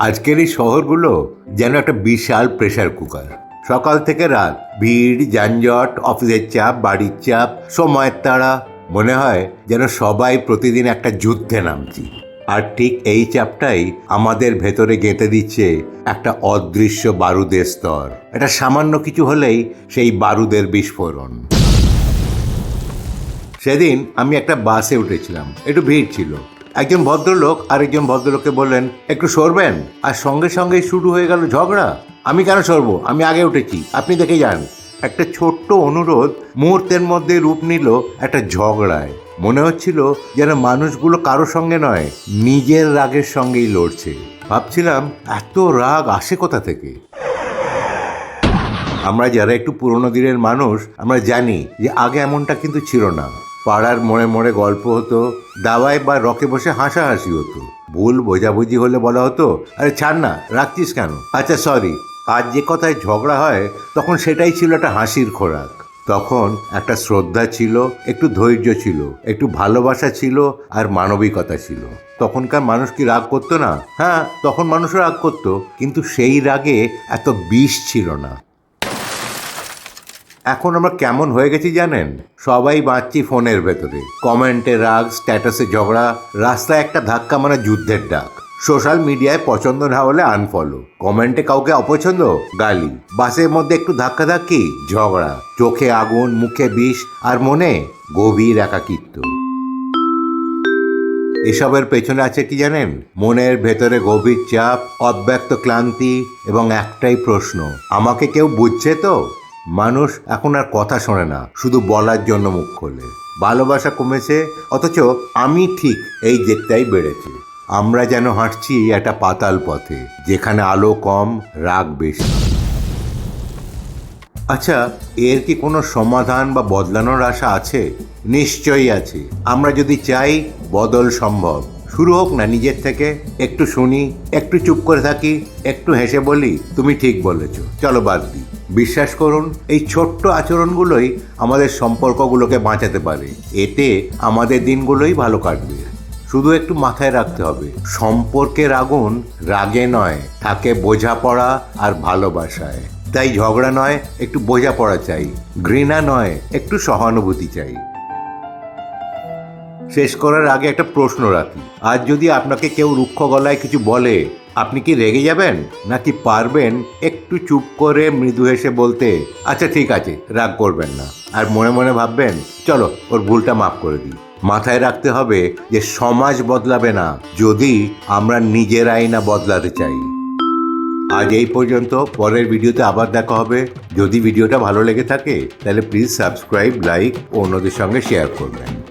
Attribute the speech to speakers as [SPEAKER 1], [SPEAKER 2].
[SPEAKER 1] আজকের এই শহরগুলো যেন একটা বিশাল প্রেশার কুকার সকাল থেকে রাত ভিড়, যানজট, অফিসের চাপ, বাড়ির চাপ, সময়ের তাড়া, মনে হয় যেন সবাই প্রতিদিন একটা যুদ্ধে নামছি। আর ঠিক এই চাপটাই আমাদের ভেতরে গেঁথে দিচ্ছে একটা অদৃশ্য বারুদের স্তর। এটা সামান্য কিছু হলেই সেই বারুদের বিস্ফোরণ। সেদিন আমি একটা বাসে উঠেছিলাম। একটু ভিড় ছিল। একজন ভদ্রলোক আরেকজন ভদ্রলোককে বললেন, একটু সরবেন। আর সঙ্গে সঙ্গেই শুরু হয়ে গেল ঝগড়া। আমি কেন সরবো? আমি আগে উঠেছি। আপনি দেখে যান। একটা ছোট্ট অনুরোধ মুহূর্তের মধ্যে রূপ নিল একটা ঝগড়ায়। মনে হচ্ছিল যেন মানুষগুলো কারও সঙ্গে নয়, নিজের রাগের সঙ্গেই লড়ছে। ভাবছিলাম, এত রাগ আসে কোথা থেকে? আমরা যারা একটু পুরোনো দিনের মানুষ, আমরা জানি যে আগে এমনটা কিন্তু ছিল না। পাড়ার মোড়ে মোড়ে গল্প হতো, দাওয়ায় বা রকে বসে হাসাহাসি হতো। ভুল বোঝাবুঝি হলে বলা হতো, আরে ছাড় না, রাখছিস কেন? আচ্ছা সরি আজ যে কথায় ঝগড়া হয়, তখন সেটাই ছিল একটা হাসির খোরাক। তখন একটা শ্রদ্ধা ছিল, একটু ধৈর্য ছিল, একটু ভালোবাসা ছিল আর মানবিকতা ছিল। তখনকার মানুষ কি রাগ করতো না? হ্যাঁ তখন মানুষ রাগ করতো, কিন্তু সেই রাগে এত বিষ ছিল না। এখন আমরা কেমন হয়ে গেছি জানেন? সবাই বাঁচছি ফোনের ভেতরে। কমেন্টে রাগ, স্ট্যাটাসে ঝগড়া, রাস্তায় একটা ধাক্কা মানে যুদ্ধের ডাক। সোশ্যাল মিডিয়ায় পছন্দ না হলে আনফলো কমেন্টে কাউকে অপছন্দ? গালি। বাসের মধ্যে একটু ধাক্কা ধাক্কি ঝগড়া। চোখে আগুন, মুখে বিষ, আর মনে গভীর একাকিত্ব। এসবের পেছনে আছে কি জানেন? মনের ভেতরে গভীর চাপ, অব্যক্ত ক্লান্তি এবং একটাই প্রশ্ন, আমাকে কেউ বুঝছে তো? মানুষ এখন আর কথা শোনে না, শুধু বলার জন্য মুখ খোলে। ভালোবাসা কমেছে, অথচ আমি ঠিক এই জেদটাই বেড়েছে। আমরা যেন হাঁটছি একটা পাতাল পথে, যেখানে আলো কম, রাগ বেশি। আচ্ছা এর কি কোনো সমাধান বা বদলানোর আশা আছে? নিশ্চয়ই আছে। আমরা যদি চাই বদল সম্ভব। শুরু হোক না, নিজের থেকে। একটু শুনি, একটু চুপ করে থাকি, একটু হেসে বলি, তুমি ঠিক বলেছ। চলো বাদ দিই বিশ্বাস করুন, এই ছোট্ট আচরণগুলোই আমাদের সম্পর্কগুলোকে বাঁচাতে পারে। এতে আমাদের দিনগুলোই ভালো কাটবে। শুধু একটু মাথায় রাখতে হবে। সম্পর্কের আগুন রাগে নয়, থাকে বোঝাপড়া আর ভালোবাসায়। তাই ঝগড়া নয়, একটু বোঝাপড়া চাই। ঘৃণা নয়, একটু সহানুভূতি চাই। শেষ করার আগে একটা প্রশ্ন রাখি। আজ যদি আপনাকে কেউ রুক্ষ গলায় কিছু বলে, আপনি কি রেগে যাবেন? নাকি পারবেন একটু চুপ করে মৃদু হেসে বলতে আচ্ছা ঠিক আছে, রাগ করবেন না। আর মনে মনে ভাববেন, চলো, ওর ভুলটা মাফ করে দিই। মাথায় রাখতে হবে যে সমাজ বদলাবে না, যদি আমরা নিজেরাই না বদলাতে চাই। আজ এই পর্যন্ত, পরের ভিডিওতে আবার দেখা হবে। যদি ভিডিওটা ভালো লেগে থাকে, তাহলে প্লিজ সাবস্ক্রাইব, লাইক ও অন্যদের সঙ্গে শেয়ার করবেন।